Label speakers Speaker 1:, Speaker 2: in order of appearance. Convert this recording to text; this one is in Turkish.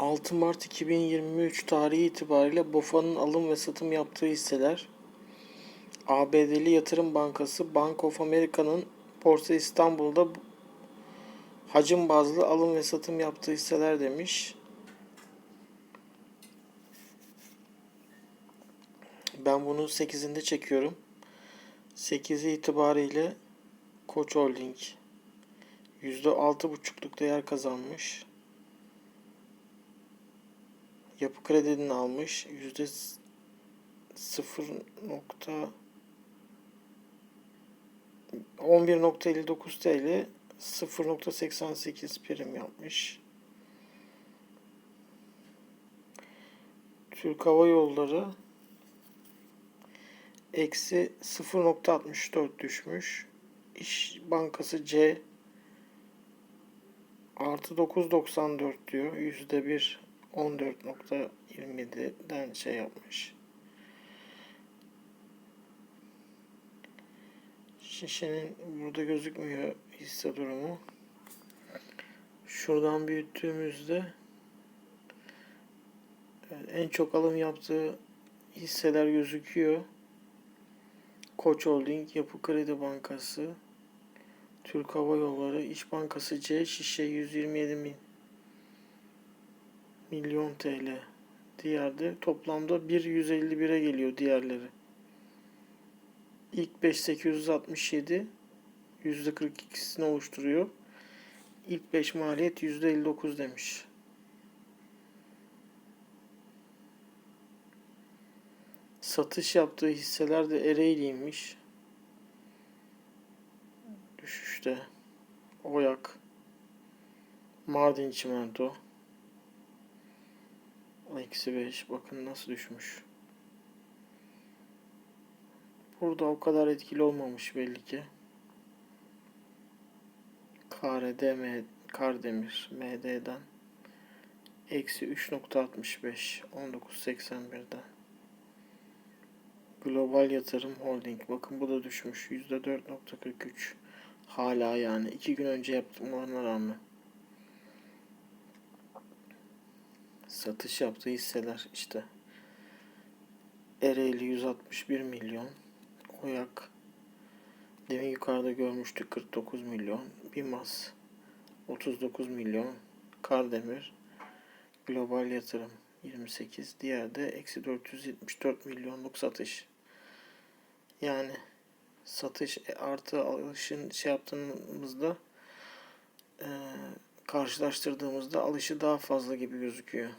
Speaker 1: 6 Mart 2023 tarihi itibariyle BOFA'nın alım ve satım yaptığı hisseler ABD'li Yatırım Bankası Bank of America'nın Borsa İstanbul'da hacim bazlı alım ve satım yaptığı hisseler demiş. Ben bunu 8'inde çekiyorum. 8'i itibariyle Koç Holding %6,5'luk değer kazanmış. Yapı Kredi'nin almış. Yüzde 0 nokta 11.59 TL 0.88 prim yapmış. Türk Hava Yolları eksi 0.64 düşmüş. İş Bankası C artı 9.94 diyor. Yüzde bir 14.27'den şey yapmış. Şişenin burada gözükmüyor hisse durumu. Şuradan büyüttüğümüzde en çok alım yaptığı hisseler gözüküyor. Koç Holding, Yapı Kredi Bankası, Türk Hava Yolları, İş Bankası C, Şişe 127 bin milyon TL. Diğerde toplamda 1.151'e geliyor diğerleri. İlk 5 867 %42'sini oluşturuyor. İlk 5 maliyet %59 demiş. Satış yaptığı hisseler de Ereğli'ymiş. Düşüşte. Oyak. Mardin Çimento. Eksi 5. Bakın nasıl düşmüş. Burada o kadar etkili olmamış belli ki. KRD, M, Kardemir, MD'den. Eksi 3.65. 19.81'den. Global Yatırım Holding. Bakın bu da düşmüş. %4.43. Hala yani. iki gün önce yaptığımlarına rağmen. Satış yaptığı hisseler işte. Ereğli 161 milyon. Oyak. Demin yukarıda görmüştük 49 milyon. Bimas 39 milyon. Kardemir. Global yatırım 28. Diğer de eksi 474 milyonluk satış. Yani satış e, artı alışın şey yaptığımızda e, karşılaştırdığımızda alışı daha fazla gibi gözüküyor.